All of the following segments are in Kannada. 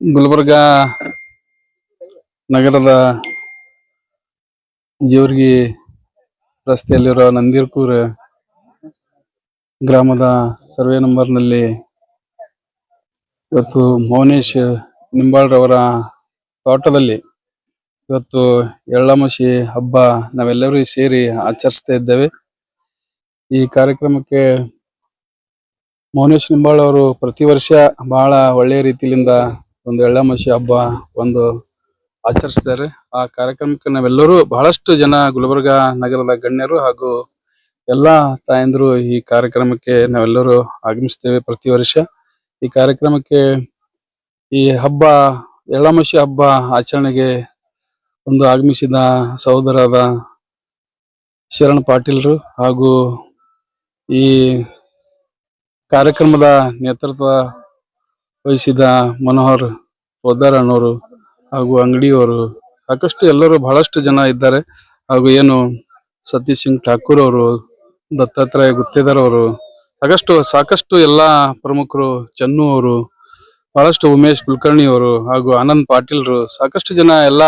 ಗುಲ್ಬರ್ಗ ನಗರದ ಜೇವರ್ಗಿ ರಸ್ತೆಯಲ್ಲಿರೋ ನಂದಿರ್ಕೂರ್ ಗ್ರಾಮದ ಸರ್ವೆ ನಂಬರ್ನಲ್ಲಿ ಇವತ್ತು ಮೌನೇಶ್ ನಿಂಬಾಳ್ರವರ ತೋಟದಲ್ಲಿ ಇವತ್ತು ಎಳ್ಳಮಶಿ ಹಬ್ಬ ನಾವೆಲ್ಲರೂ ಸೇರಿ ಆಚರಿಸ್ತಾ ಇದ್ದೇವೆ. ಈ ಕಾರ್ಯಕ್ರಮಕ್ಕೆ ಮೌನೇಶ್ ನಿಂಬಾಳ್ ಅವರು ಪ್ರತಿ ವರ್ಷ ಬಹಳ ಒಳ್ಳೆಯ ರೀತಿಯಿಂದ ಒಂದು ಎಳ್ಳಮಶಿ ಹಬ್ಬ ಒಂದು ಆಚರಿಸ್ತಾರೆ. ಆ ಕಾರ್ಯಕ್ರಮಕ್ಕೆ ನಾವೆಲ್ಲರೂ ಬಹಳಷ್ಟು ಜನ ಗುಲ್ಬರ್ಗ ನಗರದ ಗಣ್ಯರು ಹಾಗೂ ಎಲ್ಲ ತಾಯಂದರು ಈ ಕಾರ್ಯಕ್ರಮಕ್ಕೆ ನಾವೆಲ್ಲರೂ ಆಗಮಿಸ್ತೇವೆ ಪ್ರತಿ ವರ್ಷ. ಈ ಕಾರ್ಯಕ್ರಮಕ್ಕೆ ಈ ಹಬ್ಬ ಎಳ್ಳಮಶಿ ಹಬ್ಬ ಆಚರಣೆಗೆ ಒಂದು ಆಗಮಿಸಿದ ಸಹೋದರದ ಶರಣ್ ಪಾಟೀಲ್ರು ಹಾಗೂ ಈ ಕಾರ್ಯಕ್ರಮದ ನೇತೃತ್ವ ವಹಿಸಿದ ಮನೋಹರ್ ಪೋದ್ದಾರ್ ಅಣ್ಣವರು ಹಾಗೂ ಅಂಗಡಿಯವರು, ಸಾಕಷ್ಟು ಎಲ್ಲರೂ ಬಹಳಷ್ಟು ಜನ ಇದ್ದಾರೆ. ಹಾಗೂ ಏನು ಸತೀಶ್ ಸಿಂಗ್ ಠಾಕೂರ್ ಅವರು, ದತ್ತಾತ್ರೇಯ ಗುತ್ತೇದಾರ್ ಅವರು, ಸಾಕಷ್ಟು ಸಾಕಷ್ಟು ಎಲ್ಲ ಪ್ರಮುಖರು ಚನ್ನು ಅವರು, ಬಹಳಷ್ಟು ಉಮೇಶ್ ಕುಲಕರ್ಣಿ ಅವರು ಹಾಗೂ ಆನಂದ್ ಪಾಟೀಲ್ರು ಸಾಕಷ್ಟು ಜನ ಎಲ್ಲ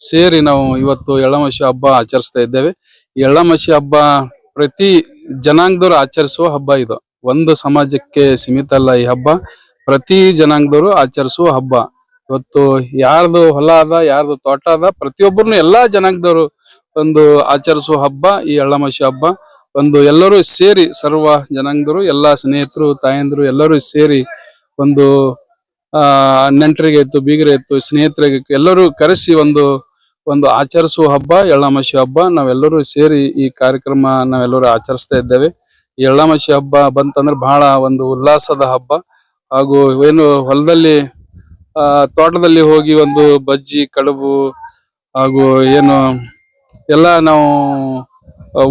ಸೇರಿ ನಾವು ಇವತ್ತು ಎಳ್ಳಮಾಸಿ ಹಬ್ಬ ಆಚರಿಸ್ತಾ ಇದ್ದೇವೆ. ಎಳ್ಳಮಾಸಿ ಹಬ್ಬ ಪ್ರತಿ ಜನಾಂಗದವರು ಆಚರಿಸುವ ಹಬ್ಬ ಇದು. ಒಂದು ಸಮಾಜಕ್ಕೆ ಸೀಮಿತ ಅಲ್ಲ ಈ ಹಬ್ಬ. ಪ್ರತಿ ಜನಾಂಗದವರು ಆಚರಿಸುವ ಹಬ್ಬ. ಇವತ್ತು ಯಾರ್ದು ಹೊಲ ಅದ, ಯಾರ್ದು ತೋಟ ಅದ, ಪ್ರತಿಯೊಬ್ಬರನ್ನು ಎಲ್ಲಾ ಜನಾಂಗದವರು ಒಂದು ಆಚರಿಸುವ ಹಬ್ಬ, ಈ ಎಳ್ಳಮಾಸಿ ಹಬ್ಬ. ಒಂದು ಎಲ್ಲರೂ ಸೇರಿ, ಸರ್ವ ಜನಾಂಗದವರು, ಎಲ್ಲಾ ಸ್ನೇಹಿತರು, ತಾಯಂದ್ರು ಎಲ್ಲರೂ ಸೇರಿ ಒಂದು, ಆ, ನೆಂಟರಿಗೆ ಇತ್ತು ಬೀಗರೆ ಇತ್ತು ಸ್ನೇಹಿತರಿಗೆ ಎಲ್ಲರೂ ಕರೆಸಿ ಒಂದು ಒಂದು ಆಚರಿಸುವ ಹಬ್ಬ ಎಳ್ಳಮಾಸಿ ಹಬ್ಬ. ನಾವೆಲ್ಲರೂ ಸೇರಿ ಈ ಕಾರ್ಯಕ್ರಮ ನಾವೆಲ್ಲರೂ ಆಚರಿಸ್ತಾ ಇದ್ದೇವೆ. ಈ ಎಳ್ಳಮಾಸಿ ಹಬ್ಬ ಬಂತಂದ್ರೆ ಬಹಳ ಒಂದು ಉಲ್ಲಾಸದ ಹಬ್ಬ. ಹಾಗೂ ಏನು ಹೊಲದಲ್ಲಿ, ಆ, ತೋಟದಲ್ಲಿ ಹೋಗಿ ಒಂದು ಬಜ್ಜಿ, ಕಡುಬು ಹಾಗೂ ಏನು, ಎಲ್ಲ ನಾವು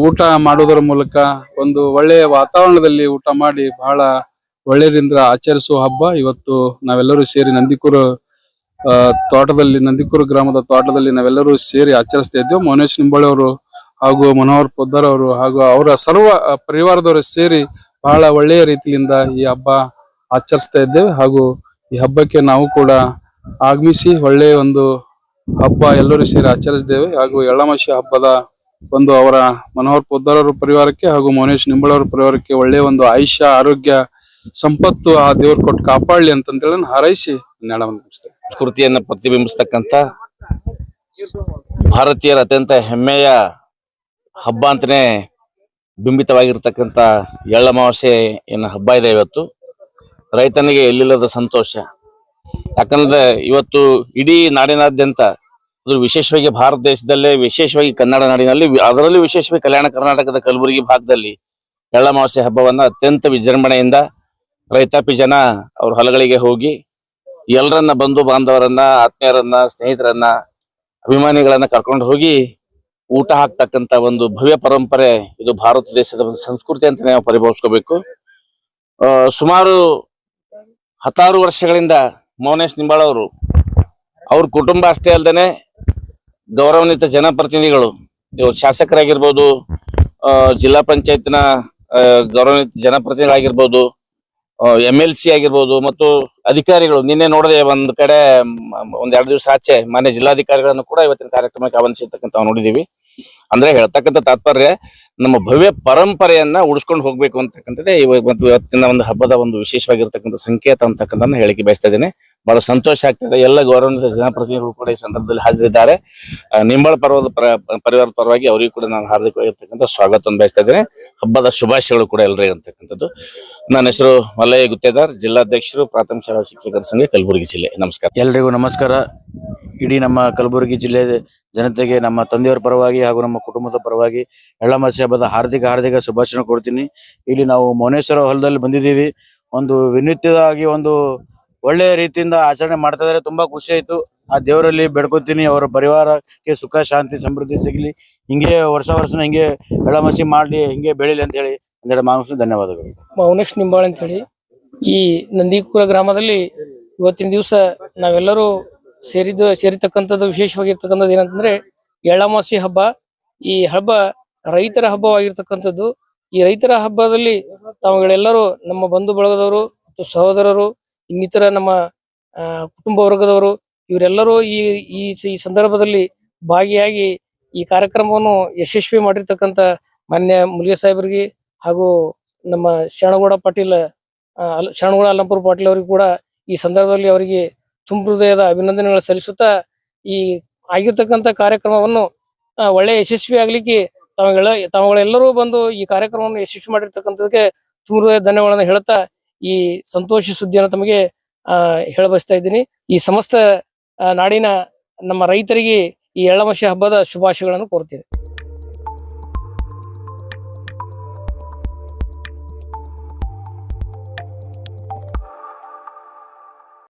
ಊಟ ಮಾಡೋದರ ಮೂಲಕ ಒಂದು ಒಳ್ಳೆಯ ವಾತಾವರಣದಲ್ಲಿ ಊಟ ಮಾಡಿ ಬಹಳ ಒಳ್ಳೆಯದಿಂದ ಆಚರಿಸುವ ಹಬ್ಬ. ಇವತ್ತು ನಾವೆಲ್ಲರೂ ಸೇರಿ ನಂದಿಕೂರು ತೋಟದಲ್ಲಿ, ನಂದಿಕೂರು ಗ್ರಾಮದ ತೋಟದಲ್ಲಿ ನಾವೆಲ್ಲರೂ ಸೇರಿ ಆಚರಿಸ್ತಾ ಇದ್ದೇವೆ. ಮೌನೇಶ್ ನಿಂಬಾಳಿ ಅವರು ಹಾಗೂ ಮನೋಹರ್ ಪೊದ್ದಾರ್ ಅವರು ಹಾಗೂ ಅವರ ಸರ್ವ ಪರಿವಾರದವರು ಸೇರಿ ಬಹಳ ಒಳ್ಳೆಯ ರೀತಿಯಿಂದ ಈ ಹಬ್ಬ ಆಚರಿಸ್ತಾ ಇದ್ದೇವೆ. ಹಾಗೂ ಈ ಹಬ್ಬಕ್ಕೆ ನಾವು ಕೂಡ ಆಗಮಿಸಿ ಒಳ್ಳೆಯ ಒಂದು ಹಬ್ಬ ಎಲ್ಲರೂ ಸೇರಿ ಆಚರಿಸಿದ್ದೇವೆ. ಹಾಗೂ ಎಳ್ಳಮಾಸಿ ಹಬ್ಬದ ಒಂದು ಅವರ ಮನೋಹರ್ ಪೊದ್ದಾರ್ ಪರಿವಾರಕ್ಕೆ ಹಾಗೂ ಮೌನೇಶ್ ನಿಂಬಳವರ ಪರಿವಾರಕ್ಕೆ ಒಳ್ಳೆಯ ಒಂದು ಆಯುಷ್ಯ, ಆರೋಗ್ಯ, ಸಂಪತ್ತು ಆ ದೇವರು ಕೊಟ್ಟು ಕಾಪಾಡಲಿ ಅಂತಂತೇಳಿ ಹಾರೈಸಿ ಕೃತಿಯನ್ನ ಪ್ರತಿಬಿಂಬಿಸ್ತಕ್ಕಂಥ ಭಾರತೀಯರ ಅತ್ಯಂತ ಹೆಮ್ಮೆಯ ಹಬ್ಬ ಅಂತಲೇ ಬಿಂಬಿತವಾಗಿರ್ತಕ್ಕಂಥ ಎಳ್ಳಮಾವಾಸ್ಯ ಏನು ಹಬ್ಬ ಇದೆ ಇವತ್ತು. ರೈತನಿಗೆ ಎಲ್ಲಿಲ್ಲದ ಸಂತೋಷ. ಯಾಕಂದ್ರೆ ಇವತ್ತು ಇಡೀ ನಾಡಿನಾದ್ಯಂತ ಅದು ವಿಶೇಷವಾಗಿ ಭಾರತ ದೇಶದಲ್ಲೇ, ವಿಶೇಷವಾಗಿ ಕನ್ನಡ ನಾಡಿನಲ್ಲಿ, ಅದರಲ್ಲೂ ವಿಶೇಷವಾಗಿ ಕಲ್ಯಾಣ ಕರ್ನಾಟಕದ ಕಲಬುರಗಿ ಭಾಗದಲ್ಲಿ ಎಳ್ಳಮಾವಾಸ್ಯ ಹಬ್ಬವನ್ನ ಅತ್ಯಂತ ವಿಜೃಂಭಣೆಯಿಂದ ರೈತಾಪಿ ಜನ ಅವ್ರ ಹೊಲಗಳಿಗೆ ಹೋಗಿ ಎಲ್ಲರನ್ನ ಬಂಧು ಬಾಂಧವರನ್ನ, ಆತ್ಮೀಯರನ್ನ, ಸ್ನೇಹಿತರನ್ನ, ಅಭಿಮಾನಿಗಳನ್ನ ಕರ್ಕೊಂಡು ಹೋಗಿ ಊಟ ಹಾಕ್ತಕ್ಕಂತ ಒಂದು ಭವ್ಯ ಪರಂಪರೆ ಇದು ಭಾರತ ದೇಶದ ಒಂದು ಸಂಸ್ಕೃತಿ ಅಂತ ನಾವು ಪರಿಭಾವಿಸ್ಕೋಬೇಕು. ಸುಮಾರು ಹತ್ತಾರು ವರ್ಷಗಳಿಂದ ಮೌನೇಶ್ ನಿಂಬಾಳ ಅವರು, ಅವ್ರ ಕುಟುಂಬ ಅಷ್ಟೇ ಅಲ್ಲದೆ ಗೌರವಾನ್ವಿತ ಜನಪ್ರತಿನಿಧಿಗಳು. ಇವರು ಶಾಸಕರಾಗಿರ್ಬೋದು ಜಿಲ್ಲಾ ಪಂಚಾಯತ್ನ ಗೌರವಾನ್ವಿತ ಜನಪ್ರತಿನಿಧಿಗಳಾಗಿರ್ಬೋದು ಎಂ ಎಲ್ ಸಿ ಆಗಿರ್ಬೋದು, ಮತ್ತು ಅಧಿಕಾರಿಗಳು ನಿನ್ನೆ ನೋಡದೆ ಒಂದು ಕಡೆ ಒಂದೆರಡು ದಿವಸ ಆಚೆ ಮಾನ್ಯ ಜಿಲ್ಲಾಧಿಕಾರಿಗಳನ್ನು ಕೂಡ ಇವತ್ತಿನ ಕಾರ್ಯಕ್ರಮಕ್ಕೆ ಆಹ್ವಾನಿಸಿರ್ತಕ್ಕಂಥ ನೋಡಿದೀವಿ ಅಂದ್ರೆ ಹೇಳ್ತಕ್ಕಂಥ ತಾತ್ಪರ್ಯ ನಮ್ಮ ಭವ್ಯ ಪರಂಪರೆಯನ್ನ ಉಳಿಸ್ಕೊಂಡು ಹೋಗ್ಬೇಕು ಅಂತಕ್ಕಂಥದ್ದೇ ಇವಾಗ ಮತ್ತು ಇವತ್ತಿನ ಒಂದು ಹಬ್ಬದ ಒಂದು ವಿಶೇಷವಾಗಿರ್ತಕ್ಕಂಥ ಸಂಕೇತ ಅಂತಕ್ಕಂಥ ಹೇಳಿಕೆ ಬಯಸ್ತಾ ಇದ್ದೇನೆ. ಬಹಳ ಸಂತೋಷ ಆಗ್ತದೆ ಎಲ್ಲ ಗೌರವಾನ್ವಿತ ಜನಪ್ರತಿನಿಧಿಗಳು ಕೂಡ ಈ ಸಂದರ್ಭದಲ್ಲಿ ಹಾಜರಿದ್ದಾರೆ. ನಿಂಬಳ ಪರ್ವದ ಪರ ಪರಿವಾರದ ಪರವಾಗಿ ಅವರಿಗೂ ಕೂಡ ನಾನು ಹಾರ್ದಿಕವಾಗಿರ್ತಕ್ಕಂಥ ಸ್ವಾಗತವನ್ನು ಬಯಸ್ತಾ ಇದ್ದೇನೆ. ಹಬ್ಬದ ಶುಭಾಶಯಗಳು ಕೂಡ ಎಲ್ಲರಿಗೂ ಅಂತಕ್ಕಂಥದ್ದು ನನ್ನ ಹೆಸರು ಮಲ್ಲಯ್ಯ ಗುತ್ತೇದಾರ್, ಜಿಲ್ಲಾಧ್ಯಕ್ಷರು, ಪ್ರಾಥಮಿಕ ಶಾಲಾ ಶಿಕ್ಷಕರ ಸಂಘ, ಕಲಬುರಗಿ ಜಿಲ್ಲೆ. ನಮಸ್ಕಾರ. ಎಲ್ರಿಗೂ ನಮಸ್ಕಾರ. ಇಡೀ ನಮ್ಮ ಕಲಬುರಗಿ ಜಿಲ್ಲೆ ಜನತೆಗೆ, ನಮ್ಮ ತಂದೆಯವರ ಪರವಾಗಿ ಹಾಗೂ ನಮ್ಮ ಕುಟುಂಬದ ಪರವಾಗಿ ಎಳ್ಳಮಾಸಿ ಹಬ್ಬದ ಹಾರ್ದಿಕ ಹಾರ್ದಿಕ ಶುಭಾಶಯ ಕೊಡ್ತೀನಿ. ಇಲ್ಲಿ ನಾವು ಮೌನೇಶ್ವರ ಹೊಲದಲ್ಲಿ ಬಂದಿದ್ದೀವಿ. ಒಂದು ವಿನೂತ್ಯವಾಗಿ ಒಂದು ಒಳ್ಳೆಯ ರೀತಿಯಿಂದ ಆಚರಣೆ ಮಾಡ್ತಾ ಇದ್ದಾರೆ. ತುಂಬಾ ಖುಷಿ ಆಯ್ತು. ಆ ದೇವರಲ್ಲಿ ಬೇಡ್ಕೊತೀನಿ. ಅವರ ಪರಿವಾರಕ್ಕೆ ಸುಖ, ಶಾಂತಿ, ಸಮೃದ್ಧಿ ಸಿಗಲಿ. ಹಿಂಗೆ ವರ್ಷ ವರ್ಷ ಹಿಂಗೆ ಎಳ್ಳಮಾಸಿ ಮಾಡಲಿ, ಹಿಂಗೆ ಬೆಳಿಲಿ ಅಂತ ಹೇಳಿ ಒಂದೆರಡು ಮಾಂಸ ಧನ್ಯವಾದಗಳು. ಮೌನೇಶ್ ನಿಂಬಾಳ್ ಅಂತ ಹೇಳಿ. ಈ ನಂದಿಕುರ ಗ್ರಾಮದಲ್ಲಿ ಇವತ್ತಿನ ದಿವಸ ನಾವೆಲ್ಲರೂ ಸೇರಿದ ಸೇರಿರ್ತಕ್ಕಂಥದ್ದು ವಿಶೇಷವಾಗಿರ್ತಕ್ಕಂಥದ್ದು ಏನಂತಂದ್ರೆ ಎಳ್ಳಮಾಸಿ ಹಬ್ಬ ಈ ಹಬ್ಬ ರೈತರ ಹಬ್ಬವಾಗಿರ್ತಕ್ಕಂಥದ್ದು. ಈ ರೈತರ ಹಬ್ಬದಲ್ಲಿ ತಾವುಗಳೆಲ್ಲರೂ ನಮ್ಮ ಬಂಧು ಬಳಗದವರು ಮತ್ತು ಸಹೋದರರು, ಇನ್ನಿತರ ನಮ್ಮ ಕುಟುಂಬ ವರ್ಗದವರು, ಇವರೆಲ್ಲರೂ ಈ ಈ ಸಂದರ್ಭದಲ್ಲಿ ಭಾಗಿಯಾಗಿ ಈ ಕಾರ್ಯಕ್ರಮವನ್ನು ಯಶಸ್ವಿ ಮಾಡಿರ್ತಕ್ಕಂಥ ಮಾನ್ಯ ಮುಲಿಯ ಸಾಹೇಬರಿಗೆ ಹಾಗೂ ನಮ್ಮ ಶರಣಗೌಡ ಪಾಟೀಲ್ ಶರಣಗೌಡ ಅಲ್ಲಂಪುರ ಪಾಟೀಲ್ ಅವರಿಗೂ ಕೂಡ ಈ ಸಂದರ್ಭದಲ್ಲಿ ಅವರಿಗೆ ತುಂಬ ಹೃದಯದ ಅಭಿನಂದನೆಗಳು ಸಲ್ಲಿಸುತ್ತಾ ಈ ಆಗಿರ್ತಕ್ಕಂಥ ಕಾರ್ಯಕ್ರಮವನ್ನು ಒಳ್ಳೆ ಯಶಸ್ವಿ ಆಗ್ಲಿಕ್ಕೆ ತಮಗೆಲ್ಲ ತಾವುಗಳೆಲ್ಲರೂ ಬಂದು ಈ ಕಾರ್ಯಕ್ರಮವನ್ನು ಯಶಸ್ವಿ ಮಾಡಿರ್ತಕ್ಕಂಥದಕ್ಕೆ ತುಂಬ ಧನ್ಯಗಳನ್ನ ಹೇಳ್ತಾ ಈ ಸಂತೋಷ ಸುದ್ದಿಯನ್ನು ತಮಗೆ, ಆ, ಹೇಳಬಯಸ್ತಾ ಇದ್ದೀನಿ. ಈ ಸಮಸ್ತ ನಾಡಿನ ನಮ್ಮ ರೈತರಿಗೆ ಈ ಎಳ್ಳಮಶಿ ಹಬ್ಬದ ಶುಭಾಶಯಗಳನ್ನು ಕೋರ್ತೀನಿ